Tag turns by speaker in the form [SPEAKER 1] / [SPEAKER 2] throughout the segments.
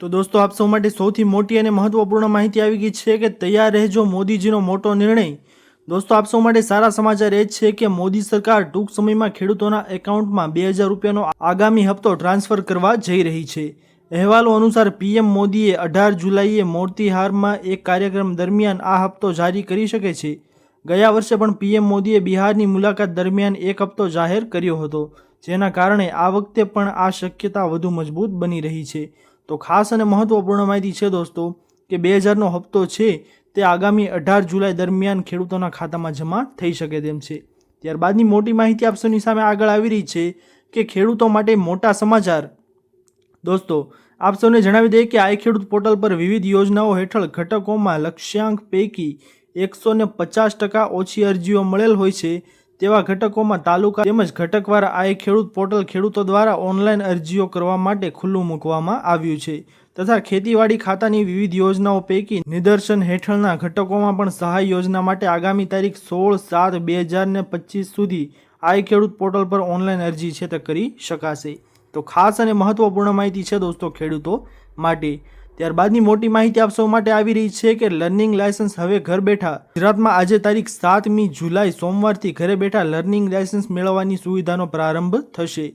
[SPEAKER 1] તો દોસ્તો, આપ સૌ માટે સૌથી મોટી અને મહત્વપૂર્ણ માહિતી આવી ગઈ છે કે તૈયાર રહેજો મોદીજીનો મોટો નિર્ણય. દોસ્તો, આપ સૌ માટે સારા સમાચાર એ છે કે મોદી સરકાર ટૂંક સમયમાં ખેડૂતોના એકાઉન્ટમાં બે હજાર રૂપિયાનો આગામી હપ્તો ટ્રાન્સફર કરવા જઈ રહી છે. અહેવાલો અનુસાર પીએમ મોદીએ અઢાર જુલાઈએ મોરતીહારમાં એક કાર્યક્રમ દરમિયાન આ હપ્તો જારી કરી શકે છે. ગયા વર્ષે પણ પીએમ મોદીએ બિહારની મુલાકાત દરમિયાન એક હપ્તો જાહેર કર્યો હતો, જેના કારણે આ વખતે પણ આ શક્યતા વધુ મજબૂત બની રહી છે. તો ખાસ અને મહત્વપૂર્ણ માહિતી છે દોસ્તો કે બે હજારનો હપ્તો છે તે આગામી અઢાર જુલાઈ દરમિયાન ખેડૂતોના ખાતામાં જમા થઈ શકે તેમ છે. ત્યારબાદની મોટી માહિતી આપશોની સામે આગળ આવી રહી છે કે ખેડૂતો માટે મોટા સમાચાર. દોસ્તો, આપ સૌને જણાવી દઈએ કે આઈ ખેડૂત પોર્ટલ પર વિવિધ યોજનાઓ હેઠળ ઘટકોમાં લક્ષ્યાંક પૈકી એકસો ને પચાસ ટકા ઓછી અરજીઓ મળેલ હોય છે. તેવા ઘટકોમાં તાલુકા તેમજ ઘટકવાર આઈ ખેડૂત પોર્ટલ ખેડૂતો દ્વારા ઓનલાઈન અરજીઓ કરવા માટે ખુલ્લું મૂકવામાં આવ્યું છે તથા ખેતીવાડી ખાતાની વિવિધ યોજનાઓ પૈકી નિદર્શન હેઠળના ઘટકોમાં પણ સહાય યોજના માટે આગામી તારીખ સોળ સાત બે હજાર ને પચીસ સુધી આઈ ખેડૂત પોર્ટલ પર ઓનલાઈન અરજી છે તે કરી શકાશે. તો ખાસ અને મહત્વપૂર્ણ માહિતી છે દોસ્તો ખેડૂતો માટે. ત્યારબાદની મોટી માહિતી આપ સૌ માટે આવી રહી છે કે લર્નિંગ લાયસન્સ હવે ઘર બેઠા ગુજરાતમાં આજે તારીખ સાતમી જુલાઈ સોમવારથી ઘરે બેઠા લર્નિંગ લાયસન્સ મેળવવાની સુવિધાનો પ્રારંભ થશે.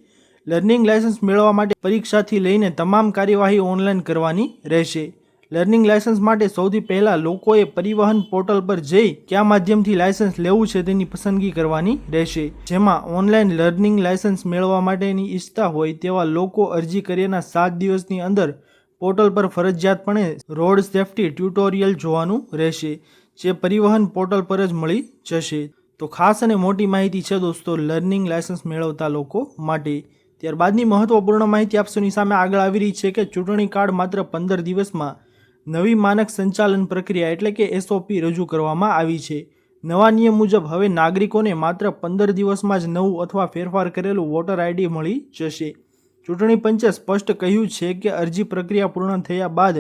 [SPEAKER 1] લર્નિંગ લાયસન્સ મેળવવા માટે પરીક્ષાથી લઈને તમામ કાર્યવાહી ઓનલાઈન કરવાની રહેશે. લર્નિંગ લાયસન્સ માટે સૌથી પહેલાં લોકોએ પરિવહન પોર્ટલ પર જઈ કયા માધ્યમથી લાયસન્સ લેવું છે તેની પસંદગી કરવાની રહેશે. જેમાં ઓનલાઈન લર્નિંગ લાયસન્સ મેળવવા માટેની ઈચ્છતા હોય તેવા લોકો અરજી કર્યાના સાત દિવસની અંદર પોર્ટલ પર ફરજિયાતપણે રોડ સેફટી ટ્યુટોરિયલ જોવાનું રહેશે, જે પરિવહન પોર્ટલ પર જ મળી જશે. તો ખાસ અને મોટી માહિતી છે દોસ્તો, લર્નિંગ લાયસન્સ મેળવતા લોકો માટે. ત્યારબાદની મહત્વપૂર્ણ માહિતી આપશોની સામે આગળ આવી રહી છે કે ચૂંટણી કાર્ડ માત્ર પંદર દિવસમાં નવી માનક સંચાલન પ્રક્રિયા એટલે કે એસઓપી રજૂ કરવામાં આવી છે. નવા નિયમ મુજબ હવે નાગરિકોને માત્ર પંદર દિવસમાં જ નવું અથવા ફેરફાર કરેલું વોટર આઈડી મળી જશે. ચૂંટણી પંચે સ્પષ્ટ કહ્યું છે કે અરજી પ્રક્રિયા પૂર્ણ થયા બાદ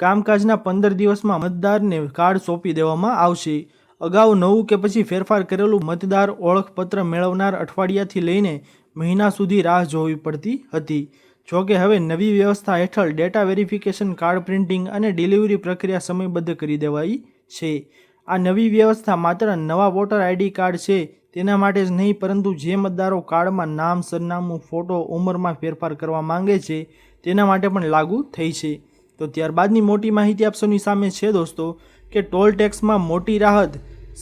[SPEAKER 1] કામકાજના પંદર દિવસમાં મતદારને કાર્ડ સોંપી દેવામાં આવશે. અગાઉ નવું કે પછી ફેરફાર કરેલું મતદાર ઓળખપત્ર મેળવનાર અઠવાડિયાથી લઈને મહિના સુધી રાહ જોવી પડતી હતી. જો કે હવે નવી વ્યવસ્થા હેઠળ ડેટા વેરિફિકેશન, કાર્ડ પ્રિન્ટિંગ અને ડિલિવરી પ્રક્રિયા સમયબદ્ધ કરી દેવાઈ છે. આ નવી વ્યવસ્થા માત્ર નવા વોટર આઈડી કાર્ડ છે તેના માટે જ નહીં, પરંતુ જે મતદારો કાર્ડમાં નામ, સરનામું, ફોટો, ઉંમરમાં ફેરફાર કરવા માંગે છે, તેના માટે પણ લાગુ થઈ છે. તો ત્યારબાદની મોટી માહિતી આપશોની સામે છે દોસ્તો, કે ટોલ ટેક્સમાં મોટી રાહત.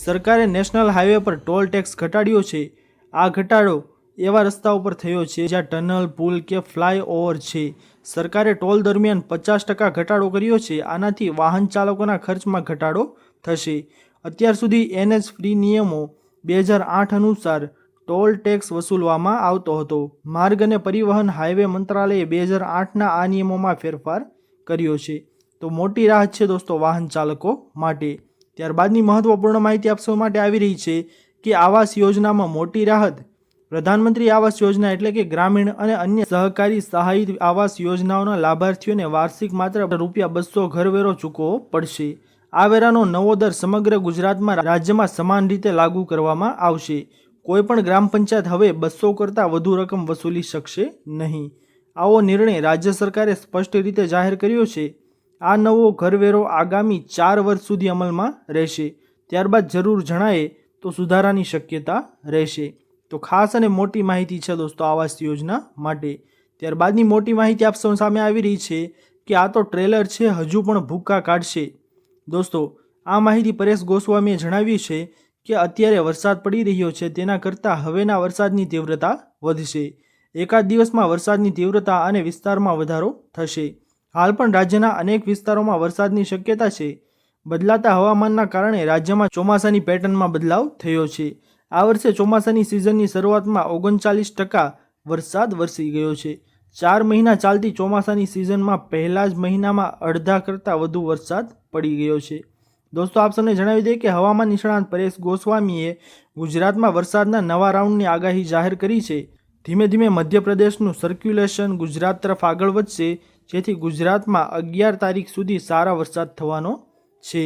[SPEAKER 1] સરકારે નેશનલ હાઈવે પર ટોલ ટેક્સ ઘટાડ્યો છે. આ ઘટાડો એવા રસ્તા ઉપર થયો છે, જ્યાં ટનલ, પુલ કે ફ્લાય ઓવર છે. સરકારે ટોલ દરમિયાન પચાસ ટકા ઘટાડો કર્યો છે. આનાથી વાહન ચાલકોના ખર્ચમાં ઘટાડો થશે. અત્યાર સુધી એનએચ ફ્રી નિયમો બે હજાર આઠ અનુસાર ટોલ ટેક્સ વસૂલવામાં આવતો હતો. માર્ગ અને પરિવહન હાઈવે મંત્રાલયે બે હજાર આઠના આ નિયમોમાં ફેરફાર કર્યો છે. તો મોટી રાહત છે દોસ્તો વાહન ચાલકો માટે. ત્યારબાદની મહત્વપૂર્ણ માહિતી આપ માટે આવી રહી છે કે આવાસ યોજનામાં મોટી રાહત. પ્રધાનમંત્રી આવાસ યોજના એટલે કે ગ્રામીણ અને અન્ય સહકારી સહાયિત આવાસ યોજનાઓના લાભાર્થીઓને વાર્ષિક માત્ર રૂપિયા બસો ઘરવેરો ચૂકવવો પડશે. આ વેરાનો નવો દર સમગ્ર ગુજરાતમાં રાજ્યમાં સમાન રીતે લાગુ કરવામાં આવશે. કોઈપણ ગ્રામ પંચાયત હવે બસો કરતાં વધુ રકમ વસૂલી શકશે નહીં. આવો નિર્ણય રાજ્ય સરકારે સ્પષ્ટ રીતે જાહેર કર્યો છે. આ નવો ઘરવેરો આગામી ચાર વર્ષ સુધી અમલમાં રહેશે. ત્યારબાદ જરૂર જણાય તો સુધારાની શક્યતા રહેશે. તો ખાસ અને મોટી માહિતી છે દોસ્તો આવાસ યોજના માટે. ત્યારબાદની મોટી માહિતી આપ સામે આવી રહી છે કે આ તો ટ્રેલર છે, હજુ પણ ભૂક્કા કાઢશે. દોસ્તો, આ માહિતી પરેશ ગોસ્વામીએ જણાવ્યું છે કે અત્યારે વરસાદ પડી રહ્યો છે, તેના કરતાં હવેના વરસાદની તીવ્રતા વધશે. એકાદ દિવસમાં વરસાદની તીવ્રતા અને વિસ્તારમાં વધારો થશે. હાલ પણ રાજ્યના અનેક વિસ્તારોમાં વરસાદની શક્યતા છે. બદલાતા હવામાનના કારણે રાજ્યમાં ચોમાસાની પેટર્નમાં બદલાવ થયો છે. આ વર્ષે ચોમાસાની સિઝનની શરૂઆતમાં ઓગણચાલીસ ટકા વરસાદ વરસી ગયો છે. ચાર મહિના ચાલતી ચોમાસાની સિઝનમાં પહેલા જ મહિનામાં અડધા કરતાં વધુ વરસાદ પડી ગયો છે. દોસ્તો, આપ સૌને જણાવી દઈએ કે હવામાન નિષ્ણાંત પરેશ ગોસ્વામીએ ગુજરાતમાં વરસાદના નવા રાઉન્ડની આગાહી જાહેર કરી છે. ધીમે ધીમે મધ્યપ્રદેશનું સર્ક્યુલેશન ગુજરાત તરફ આગળ વધશે, જેથી ગુજરાતમાં અગિયાર તારીખ સુધી સારા વરસાદ થવાનો છે.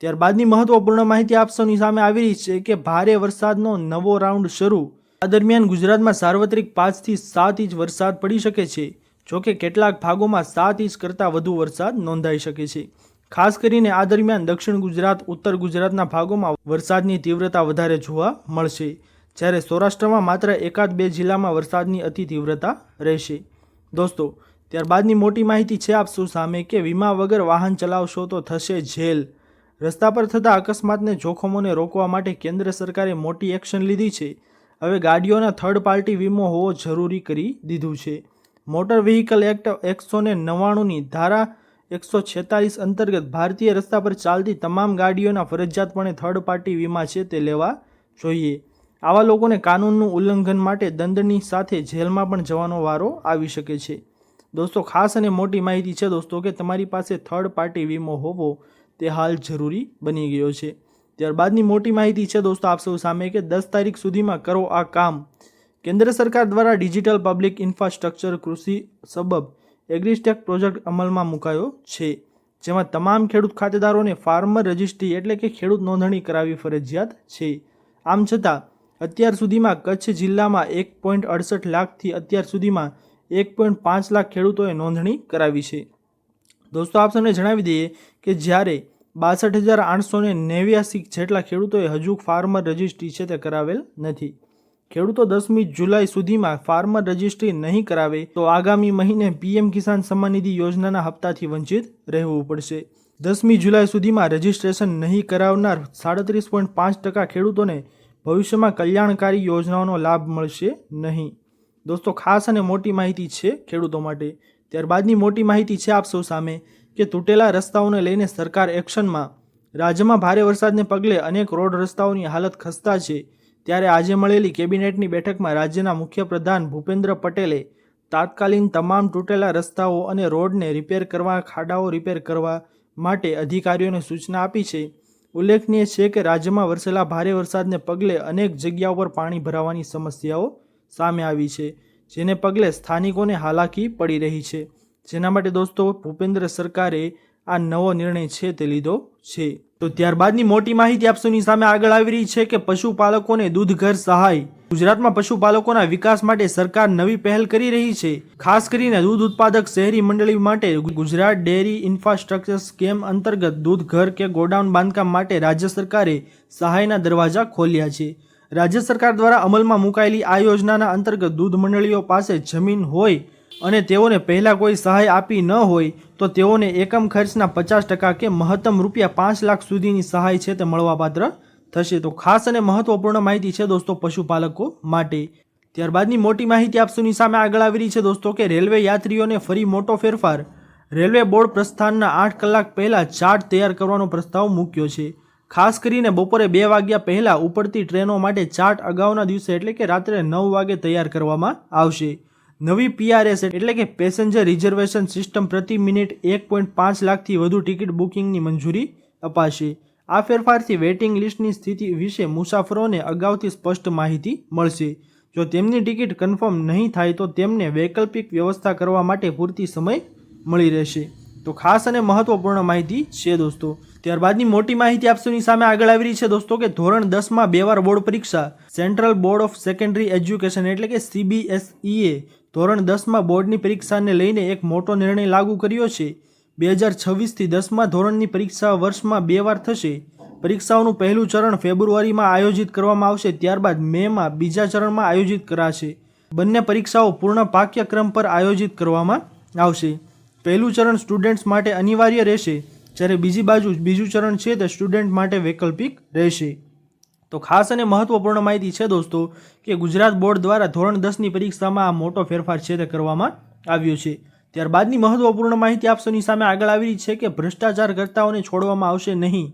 [SPEAKER 1] ત્યારબાદની મહત્વપૂર્ણ માહિતી આપ સૌની સામે આવી રહી છે કે ભારે વરસાદનો નવો રાઉન્ડ શરૂ આ દરમિયાન ગુજરાતમાં સાર્વત્રિક પાંચથી સાત ઇંચ વરસાદ પડી શકે છે જોકે કેટલાક ભાગોમાં સાત ઇંચ કરતાં વધુ વરસાદ નોંધાઈ શકે છે. ખાસ કરીને આ દરમિયાન દક્ષિણ ગુજરાત, ઉત્તર ગુજરાતના ભાગોમાં વરસાદની તીવ્રતા વધારે જોવા મળશે, જ્યારે સૌરાષ્ટ્રમાં માત્ર એકાદ બે જિલ્લામાં વરસાદની અતિ તીવ્રતા રહેશે. દોસ્તો, ત્યારબાદની મોટી માહિતી છે આપ સૌ સામે કે વીમા વગર વાહન ચલાવશો તો થશે જેલ. રસ્તા પર થતા અકસ્માતને જોખમોને રોકવા માટે કેન્દ્ર સરકારે મોટી એક્શન લીધી છે. હવે ગાડીઓના થર્ડ પાર્ટી વીમો હોવો જરૂરી કરી દીધું છે. મોટર વ્હીકલ એક્ટ એકસો ને નવ્વાણુંની ધારા એકસો છેતાલીસ અંતર્ગત ભારતીય રસ્તા પર ચાલતી તમામ ગાડીઓના ફરજિયાતપણે થર્ડ પાર્ટી વીમા છે તે લેવા જોઈએ. આવા લોકોને કાનૂનનું ઉલ્લંઘન માટે દંડની સાથે જેલમાં પણ જવાનો વારો આવી શકે છે. દોસ્તો, ખાસ અને મોટી માહિતી છે દોસ્તો કે તમારી પાસે થર્ડ પાર્ટી વીમો હોવો તે હાલ જરૂરી બની ગયો છે. ત્યારબાદની મોટી માહિતી છે દોસ્તો આપ સૌ સામે કે દસ તારીખ સુધીમાં કરો આ કામ. કેન્દ્ર સરકાર દ્વારા ડિજિટલ પબ્લિક ઇન્ફ્રાસ્ટ્રક્ચર કૃષિ સબબ એગ્રીસ્ટેક પ્રોજેક્ટ અમલમાં મુકાયો છે, જેમાં તમામ ખેડૂત ખાતેદારોને ફાર્મર રજિસ્ટ્રી એટલે કે ખેડૂત નોંધણી કરાવવી ફરજિયાત છે. આમ છતાં, અત્યાર સુધીમાં કચ્છ જિલ્લામાં એક પોઈન્ટ અડસઠ લાખથી અત્યાર સુધીમાં એક પોઈન્ટ પાંચ લાખ ખેડૂતોએ નોંધણી કરાવી છે. દોસ્તો આપ સૌને જણાવી દઈએ કે જ્યારે બાસઠ હજાર આઠસો ને નેવ્યાસી જેટલા ખેડૂતોએ હજુ ફાર્મર રજિસ્ટ્રી છે તે કરાવેલ નથી. ખેડૂતો દસમી જુલાઈ સુધીમાં ફાર્મર રજિસ્ટ્રી નહીં કરાવે તો આગામી મહિને પીએમ કિસાન સન્માન નિધિ યોજનાના હપ્તાથી વંચિત રહેવું પડશે. દસમી જુલાઈ સુધીમાં રજિસ્ટ્રેશન નહીં કરાવનાર સાડત્રીસ પોઈન્ટ પાંચ ટકા ખેડૂતોને ભવિષ્યમાં કલ્યાણકારી યોજનાઓનો લાભ મળશે નહીં. દોસ્તો, ખાસ અને મોટી માહિતી છે ખેડૂતો માટે. ત્યારબાદની મોટી માહિતી છે આપ સૌ સામે. કે તૂટેલા રસ્તાઓને લઈને સરકાર એક્શનમાં. રાજ્યમાં ભારે વરસાદને પગલે અનેક રોડ રસ્તાઓની હાલત ખસ્તા છે. ત્યારે આજે મળેલી કેબિનેટની બેઠકમાં રાજ્યના મુખ્યપ્રધાન ભૂપેન્દ્ર પટેલે તાત્કાલિન તમામ તૂટેલા રસ્તાઓ અને રોડને રિપેર કરવા, ખાડાઓ રિપેર કરવા માટે અધિકારીઓને સૂચના આપી છે. ઉલ્લેખનીય છે કે રાજ્યમાં વરસેલા ભારે વરસાદને પગલે અનેક જગ્યાઓ પર પાણી ભરાવાની સમસ્યાઓ સામે આવી છે, જેને પગલે સ્થાનિકોને હાલાકી પડી રહી છે. જેના માટે દોસ્તો ભૂપેન્દ્ર સરકારે આ નવો નિર્ણય છે તે લીધો છે. તો ત્યારબાદની મોટી માહિતી આપસુની સામે આગળ આવી રહી છે કે પશુપાલકોને દૂધ ઘર સહાય. ગુજરાતમાં પશુપાલકોના વિકાસ માટે સરકાર નવી પહેલ કરી રહી છે. ખાસ કરીને દૂધ ઉત્પાદક શહેરી મંડળી માટે ગુજરાત ડેરી ઇન્ફ્રાસ્ટ્રક્ચર સ્કેમ અંતર્ગત દૂધ ઘર કે ગોડાઉન બાંધકામ માટે રાજ્ય સરકારે સહાયના દરવાજા ખોલ્યા છે. રાજ્ય સરકાર દ્વારા અમલમાં મુકાયેલી આ યોજનાના અંતર્ગત દૂધ મંડળીઓ પાસે જમીન હોય અને તેઓને પહેલાં કોઈ સહાય આપી ન હોય, તો તેઓને એકમ ખર્ચના પચાસ ટકા કે મહત્તમ રૂપિયા પાંચ લાખ સુધીની સહાય છે તે મળવાપાત્ર થશે. તો ખાસ અને મહત્વપૂર્ણ માહિતી છે દોસ્તો પશુપાલકો માટે. ત્યારબાદની મોટી માહિતી આપસુની સામે આગળ આવી રહી છે દોસ્તો કે રેલવે યાત્રીઓને ફરી મોટો ફેરફાર. રેલવે બોર્ડ પ્રસ્થાનના આઠ કલાક પહેલાં ચાર્ટ તૈયાર કરવાનો પ્રસ્તાવ મૂક્યો છે. ખાસ કરીને બપોરે બે વાગ્યા પહેલાં ઉપડતી ટ્રેનો માટે ચાર્ટ અગાઉના દિવસે એટલે કે રાત્રે નવ વાગે તૈયાર કરવામાં આવશે. નવી પીઆરએસ એટલે કે પેસેન્જર રિઝર્વેશન સિસ્ટમ પ્રતિ મિનિટ એક પોઈન્ટ પાંચ લાખથી વધુ ટિકિટ બુકિંગની મંજૂરી અપાશે. આ ફેરફારથી વેઇટિંગ લિસ્ટની સ્થિતિ વિશે મુસાફરોને અગાઉથી સ્પષ્ટ માહિતી મળશે. જો તેમની ટિકિટ કન્ફર્મ નહીં થાય તો તેમને વૈકલ્પિક વ્યવસ્થા કરવા માટે પૂરતી સમય મળી રહેશે. તો ખાસ અને મહત્વપૂર્ણ માહિતી છે દોસ્તો. ત્યારબાદની મોટી માહિતી આપસોની સામે આગળ આવી રહી છે દોસ્તો કે ધોરણ દસમાં બે વાર બોર્ડ પરીક્ષા central board of secondary education એટલે કે સીબીએસઈએ ધોરણ દસમાં બોર્ડની પરીક્ષાને લઈને એક મોટો નિર્ણય લાગુ કર્યો છે. બે હજાર છવ્વીસથી દસમા ધોરણની પરીક્ષા વર્ષમાં બે વાર થશે. પરીક્ષાઓનું પહેલું ચરણ ફેબ્રુઆરીમાં આયોજિત કરવામાં આવશે, ત્યારબાદ મેમાં બીજા ચરણમાં આયોજિત કરાશે. બંને પરીક્ષાઓ પૂર્ણ પાઠ્યક્રમ પર આયોજિત કરવામાં આવશે. પહેલું ચરણ સ્ટુડન્ટ્સ માટે અનિવાર્ય રહેશે. જ્યારે બીજી બાજુ બીજું ચરણ છે, તે સ્ટુડન્ટ માટે વૈકલ્પિક રહેશે. તો ખાસ અને મહત્વપૂર્ણ માહિતી છે દોસ્તો કે ગુજરાત બોર્ડ દ્વારા ધોરણ દસની પરીક્ષામાં આ મોટો ફેરફાર છે તે કરવામાં આવ્યો છે. ત્યારબાદની મહત્વપૂર્ણ માહિતી આપ સામે આગળ આવી રહી છે કે ભ્રષ્ટાચાર કરતાઓને છોડવામાં આવશે નહીં.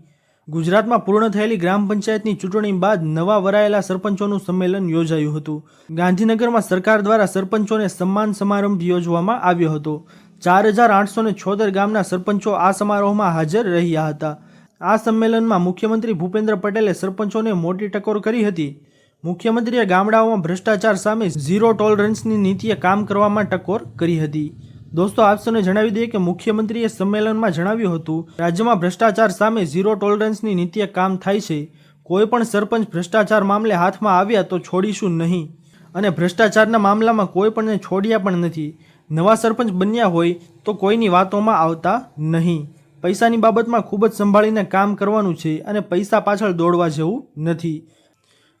[SPEAKER 1] ગુજરાતમાં પૂર્ણ થયેલી ગ્રામ પંચાયતની ચૂંટણી બાદ નવા વરાયેલા સરપંચોનું સંમેલન યોજાયું હતું. ગાંધીનગરમાં સરકાર દ્વારા સરપંચોને સન્માન સમારંભ યોજવામાં આવ્યો હતો. ચાર હજાર આઠસો ને છોતેર ગામના સરપંચો આ સમારોહમાં હાજર રહ્યા હતા. આ સંમેલનમાં મુખ્યમંત્રી ભૂપેન્દ્ર પટેલે સરપંચોને મોટી ટકોર કરી હતી. મુખ્યમંત્રીએ ગામડાઓમાં ભ્રષ્ટાચાર સામે ઝીરો ટોલરન્સની નીતિએ કામ કરવામાં ટકોર કરી હતી. દોસ્તો, આપ જણાવી દઈએ કે મુખ્યમંત્રીએ સંમેલનમાં જણાવ્યું હતું, રાજ્યમાં ભ્રષ્ટાચાર સામે ઝીરો ટોલરન્સની નીતિએ કામ થાય છે. કોઈ પણ સરપંચ ભ્રષ્ટાચાર મામલે હાથમાં આવ્યા તો છોડીશું નહીં. અને ભ્રષ્ટાચારના મામલામાં કોઈ પણને છોડ્યા પણ નથી. નવા સરપંચ બન્યા હોય તો કોઈની વાતોમાં આવતા નહીં. પૈસાની બાબતમાં ખૂબ જ સંભાળીને કામ કરવાનું છે અને પૈસા પાછળ દોડવા જેવું નથી.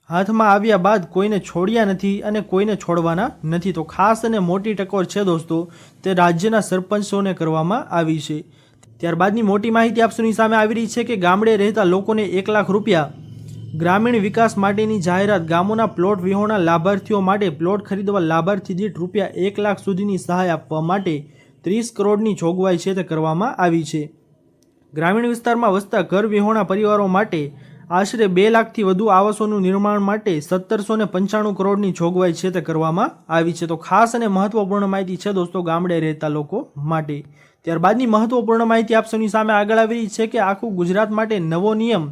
[SPEAKER 1] હાથમાં આવ્યા બાદ કોઈને છોડ્યા નથી અને કોઈને છોડવાના નથી. તો ખાસ અને મોટી ટકોર છે દોસ્તો, તે રાજ્યના સરપંચોને કરવામાં આવી છે. ત્યારબાદની મોટી માહિતી આપસુની સામે આવી રહી છે કે ગામડે રહેતા લોકોને એક લાખ રૂપિયા ગ્રામીણ વિકાસ માટેની જાહેરાત, ગામોના પ્લોટ વિહોણા લાભાર્થીઓ માટે પ્લોટ ખરીદવા લાભાર્થી દીઠ રૂપિયા એક લાખ સુધીની સહાય આપવા માટે ત્રીસ કરોડની જોગવાઈ છે તે કરવામાં આવી છે. ગ્રામીણ વિસ્તારમાં વસતા ઘર વિહોણા પરિવારો માટે આશરે બે લાખથી વધુ આવાસોનું નિર્માણ માટે સત્તરસો ને પંચાણું કરોડની જોગવાઈ છે તે કરવામાં આવી છે. તો ખાસ અને મહત્વપૂર્ણ માહિતી છે દોસ્તો, ગામડે રહેતા લોકો માટે. ત્યારબાદની મહત્વપૂર્ણ માહિતી આપ સૌની સામે આગળ આવી રહી છે કે આખું ગુજરાત માટે નવો નિયમ,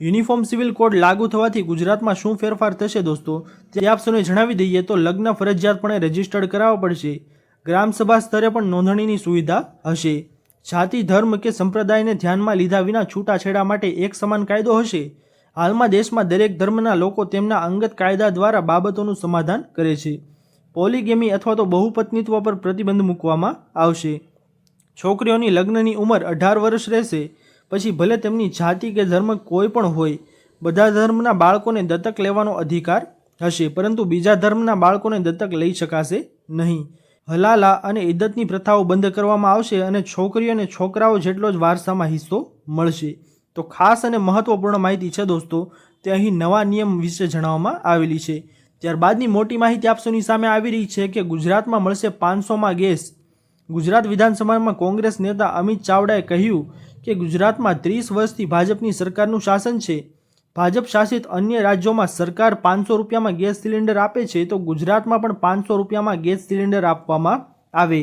[SPEAKER 1] યુનિફોર્મ સિવિલ કોડ લાગુ થવાથી ગુજરાતમાં શું ફેરફાર થશે દોસ્તો? તે આપ સૌને જણાવી દઈએ તો લગ્ન ફરજિયાતપણે રજીસ્ટર્ડ કરાવવા પડશે. ગ્રામસભા સ્તરે પણ નોંધણીની સુવિધા હશે. જાતિ, ધર્મ કે સંપ્રદાયને ધ્યાનમાં લીધા વિના છૂટાછેડા માટે એક સમાન કાયદો હશે? હાલમાં દેશમાં દરેક ધર્મના લોકો તેમના અંગત કાયદા દ્વારા બાબતોનું સમાધાન કરે છે. પોલીગેમી અથવા તો બહુપત્નીત્વ પર પ્રતિબંધ મૂકવામાં આવશે. છોકરીઓની લગ્નની ઉંમર અઢાર વર્ષ રહેશે. પછી ભલે તેમની જાતિ કે ધર્મ કોઈ પણ હોય, બધા ધર્મના બાળકોને દત્તક લેવાનો અધિકાર હશે, પરંતુ બીજા ધર્મના બાળકોને દત્તક લઈ શકાશે નહીં. હલાલા અને ઇદ્દતની પ્રથાઓ બંધ કરવામાં આવશે અને છોકરીઓ અને છોકરાઓ જેટલો જ વારસામાં હિસ્સો મળશે. તો ખાસ અને મહત્વપૂર્ણ માહિતી છે દોસ્તો, તે અહીં નવા નિયમ વિશે જણાવવામાં આવેલી છે. ત્યારબાદની મોટી માહિતી આપસોની સામે આવી રહી છે કે ગુજરાતમાં મળશે પાંચસોમાં ગેસ. ગુજરાત વિધાનસભામાં કોંગ્રેસ નેતા અમિત ચાવડાએ કહ્યું કે ગુજરાતમાં ત્રીસ વર્ષથી ભાજપની સરકારનું શાસન છે. ભાજપ શાસિત અન્ય રાજ્યોમાં સરકાર પાંચસો રૂપિયામાં ગેસ સિલિન્ડર આપે છે તો ગુજરાતમાં પણ પાંચસો રૂપિયામાં ગેસ સિલિન્ડર આપવામાં આવે.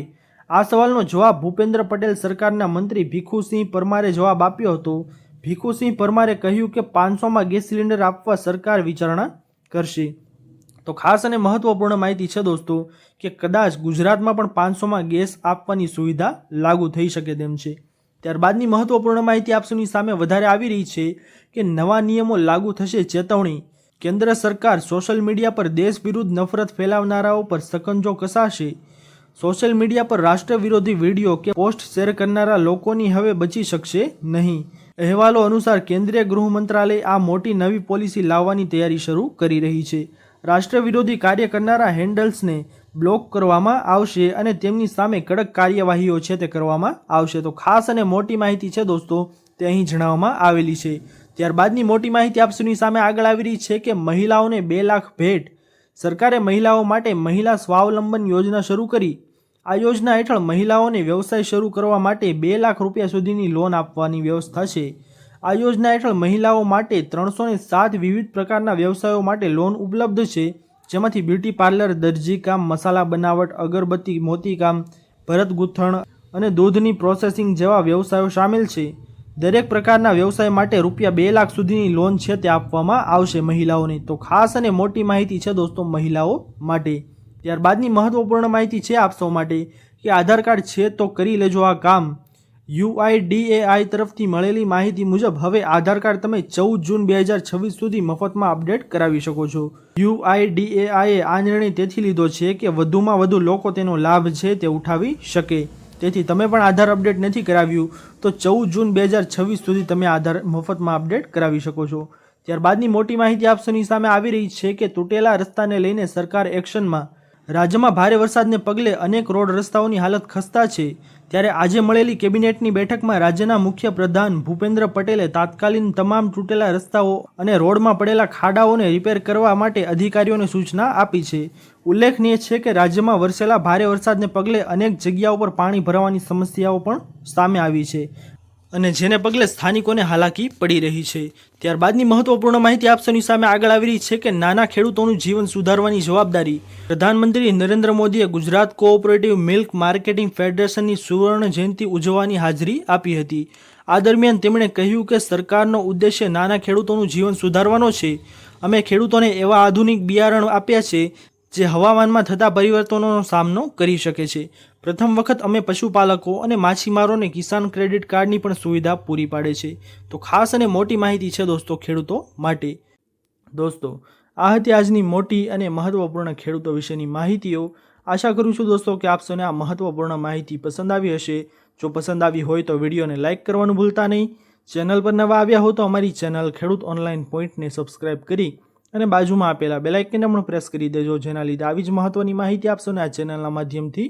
[SPEAKER 1] આ સવાલનો જવાબ ભૂપેન્દ્ર પટેલ સરકારના મંત્રી ભીખુસિંહ પરમારે જવાબ આપ્યો હતો. ભીખુસિંહ પરમારે કહ્યું કે પાંચસોમાં ગેસ સિલિન્ડર આપવા સરકાર વિચારણા કરશે. તો ખાસ અને મહત્વપૂર્ણ માહિતી છે દોસ્તો કે કદાચ ગુજરાતમાં પણ પાંચસોમાં ગેસ આપવાની સુવિધા લાગુ થઈ શકે તેમ છે. ત્યારબાદની મહત્વપૂર્ણ માહિતી આપસોની સામે વધારે આવી રહી છે કે નવા નિયમો લાગુ થશે ચેતવણી. કેન્દ્ર સરકાર સોશિયલ મીડિયા પર દેશ વિરુદ્ધ નફરત ફેલાવનારાઓ પર સકંજો કસાશે. સોશિયલ મીડિયા પર રાષ્ટ્ર વિરોધી વીડિયો કે પોસ્ટ શેર કરનારા લોકોની હવે બચી શકશે નહીં. અહેવાલો અનુસાર કેન્દ્રીય ગૃહ મંત્રાલય આ મોટી નવી પોલિસી લાવવાની તૈયારી શરૂ કરી રહી છે. રાષ્ટ્ર વિરોધી કાર્ય કરનારા હેન્ડલ્સને બ્લોક કરવામાં આવશે અને તેમની સામે કડક કાર્યવાહીઓ છે તે કરવામાં આવશે. તો ખાસ અને મોટી માહિતી છે દોસ્તો, તે અહીં જણાવવામાં આવેલી છે. ત્યારબાદની મોટી માહિતી આપસુની સામે આગળ આવી રહી છે કે મહિલાઓને બે લાખ ભેટ. સરકારે મહિલાઓ માટે મહિલા સ્વાવલંબન યોજના શરૂ કરી. આ યોજના હેઠળ મહિલાઓને વ્યવસાય શરૂ કરવા માટે બે લાખ રૂપિયા સુધીની લોન આપવાની વ્યવસ્થા છે. આ યોજના હેઠળ મહિલાઓ માટે ત્રણસો સાત વિવિધ પ્રકારના વ્યવસાયો માટે લોન ઉપલબ્ધ છે. જેમાંથી બ્યુટી પાર્લર દરજીકામ મસાલા બનાવટ, અગરબત્તી મોતીકામ ભરત ગૂંથણ અને દૂધની પ્રોસેસિંગ જેવા વ્યવસાયો સામેલ છે. દરેક પ્રકારના વ્યવસાય માટે રૂપિયા બે લાખ સુધીની લોન છે તે આપવામાં આવશે મહિલાઓને. તો ખાસ અને મોટી માહિતી છે દોસ્તો મહિલાઓ માટે. ત્યારબાદની મહત્વપૂર્ણ માહિતી છે આપ સૌ માટે કે આધાર કાર્ડ છે તો કરી લેજો આ કામ. યુઆઈડીએઆઈ તરફથી મળેલી માહિતી મુજબ હવે આધાર કાર્ડ તમે ચૌદ જૂન બે હજાર છવ્વીસ સુધી મફતમાં અપડેટ કરાવી શકો છો. યુઆઈડીએઆઈએ આ નિર્ણય તેથી લીધો છે કે વધુમાં વધુ લોકો તેનો લાભ છે તે ઉઠાવી શકે. તેથી તમે પણ આધાર અપડેટ નથી કરાવ્યું, તો ચૌદ જૂન બે હજાર છવ્વીસ સુધી તમે આધાર મફતમાં અપડેટ કરાવી શકો છો. ત્યારબાદની મોટી માહિતી આપસોની સામે આવી રહી છે કે તૂટેલા રસ્તાને લઈને સરકાર એક્શનમાં. રાજ્યમાં ભારે વરસાદને પગલે અનેક રોડ રસ્તાઓની હાલત ખસ્તા છે. ત્યારે આજે મળેલી કેબિનેટની બેઠકમાં રાજ્યના મુખ્ય પ્રધાન ભૂપેન્દ્ર પટેલે તાત્કાલિન તમામ તૂટેલા રસ્તાઓ અને રોડમાં પડેલા ખાડાઓને રિપેર કરવા માટે અધિકારીઓને સૂચના આપી છે. ઉલ્લેખનીય છે કે રાજ્યમાં વરસેલા ભારે વરસાદને પગલે અનેક જગ્યાઓ પર પાણી ભરાવાની સમસ્યાઓ પણ સામે આવી છે. અને જેને પગલે સ્થાનિકોને હાલાકી પડી રહી છે. ત્યારબાદની મહત્વપૂર્ણ માહિતી આપસોની સામે આગળ આવી રહી છે કે નાના ખેડૂતોનું જીવન સુધારવાની જવાબદારી પ્રધાનમંત્રી નરેન્દ્ર મોદીએ ગુજરાત કોઓપરેટિવ મિલ્ક માર્કેટિંગ ફેડરેશનની સુવર્ણ જયંતિ ઉજવવાની હાજરી આપી હતી. આ દરમિયાન તેમણે કહ્યું કે સરકારનો ઉદ્દેશ્ય નાના ખેડૂતોનું જીવન સુધારવાનો છે. અમે ખેડૂતોને એવા આધુનિક બિયારણ આપ્યા છે જે હવામાનમાં થતા પરિવર્તનોનો સામનો કરી શકે છે. પ્રથમ વખત અમે પશુપાલકો અને માછીમારોને કિસાન ક્રેડિટ કાર્ડની પણ સુવિધા પૂરી પાડે છે. તો ખાસ અને મોટી માહિતી છે દોસ્તો ખેડૂતો માટે. દોસ્તો, આ હતી આજની મોટી અને મહત્વપૂર્ણ ખેડૂતો વિશેની માહિતીઓ. આશા કરું છું દોસ્તો કે આપસોને આ મહત્વપૂર્ણ માહિતી પસંદ આવી હશે. જો પસંદ આવી હોય તો વિડીયોને લાઇક કરવાનું ભૂલતા નહીં. ચેનલ પર નવા આવ્યા હો તો અમારી ચેનલ ખેડૂત ઓનલાઈન પોઈન્ટને સબસ્ક્રાઇબ કરી અને બાજુમાં આપેલા બેલાઇકનને પણ પ્રેસ કરી દેજો. જેના લીધે આવી જ મહત્વની માહિતી આપશોને આ ચેનલના માધ્યમથી